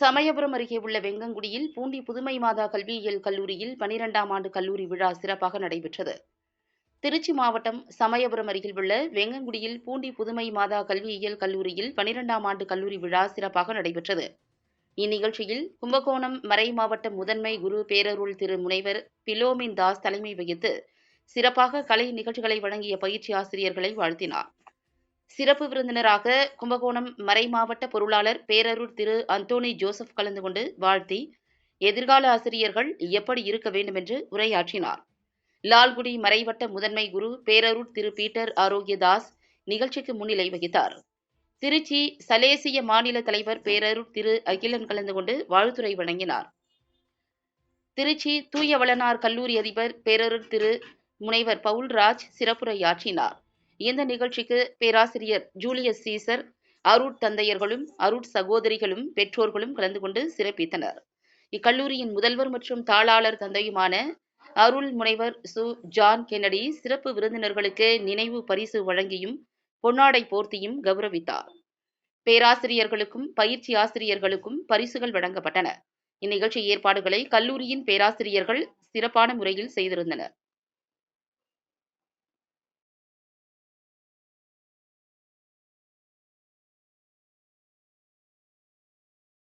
சமயபுரம் அருகே உள்ள வெங்கங்குடியில் பூண்டி புதுமை மாதா கல்வியியல் கல்லூரியில் பனிரெண்டாம் ஆண்டு கல்லூரி விழா சிறப்பாக நடைபெற்றது. திருச்சி மாவட்டம் சமயபுரம் அருகில் உள்ள வெங்கங்குடியில் பூண்டி புதுமை மாதா கல்வியியல் கல்லூரியில் பனிரெண்டாம் ஆண்டு கல்லூரி விழா சிறப்பாக நடைபெற்றது. இந்நிகழ்ச்சியில் கும்பகோணம் மறை மாவட்ட முதன்மை குரு பேரருள் திரு முனைவர் பிலோமின் தாஸ் தலைமை வகித்து சிறப்பாக கலை நிகழ்ச்சிகளை வழங்கிய பயிற்சி ஆசிரியர்களை வாழ்த்தினார். சிறப்பு விருந்தினராக கும்பகோணம் மறை மாவட்ட பொருளாளர் பேரருள் திரு அந்தோணி ஜோசப் கலந்து கொண்டு வாழ்த்தி எதிர்கால ஆசிரியர்கள் எப்படி இருக்க வேண்டும் என்று உரையாற்றினார். லால்குடி மறைவட்ட முதன்மை குரு பேரருட் திரு பீட்டர் ஆரோக்கியதாஸ் நிகழ்ச்சிக்கு முன்னிலை வகித்தார். திருச்சி சலேசிய மாநில தலைவர் பேரருட் திரு அகிலன் கலந்து கொண்டு வாழ்த்துரை வழங்கினார். திருச்சி தூய வளனார் கல்லூரி அதிபர் பேரருட் திரு முனைவர் பவுல்ராஜ் சிறப்புரையாற்றினார். இந்த நிகழ்ச்சிக்கு பேராசிரியர் ஜூலியஸ் சீசர் அருட் தந்தையர்களும் அருட் சகோதரிகளும் பெற்றோர்களும் கலந்து கொண்டு சிறப்பித்தனர். இக்கல்லூரியின் முதல்வர் மற்றும் தாளாளர் தந்தையுமான அருள் முனைவர் சு. ஜான் கென்னடி சிறப்பு விருந்தினர்களுக்கு நினைவு பரிசு வழங்கியும் பொன்னாடை போர்த்தியும் கௌரவித்தார். பேராசிரியர்களுக்கும் பயிற்சி ஆசிரியர்களுக்கும் பரிசுகள் வழங்கப்பட்டன. இந்நிகழ்ச்சி ஏற்பாடுகளை கல்லூரியின் பேராசிரியர்கள் சிறப்பான முறையில் செய்திருந்தனர்.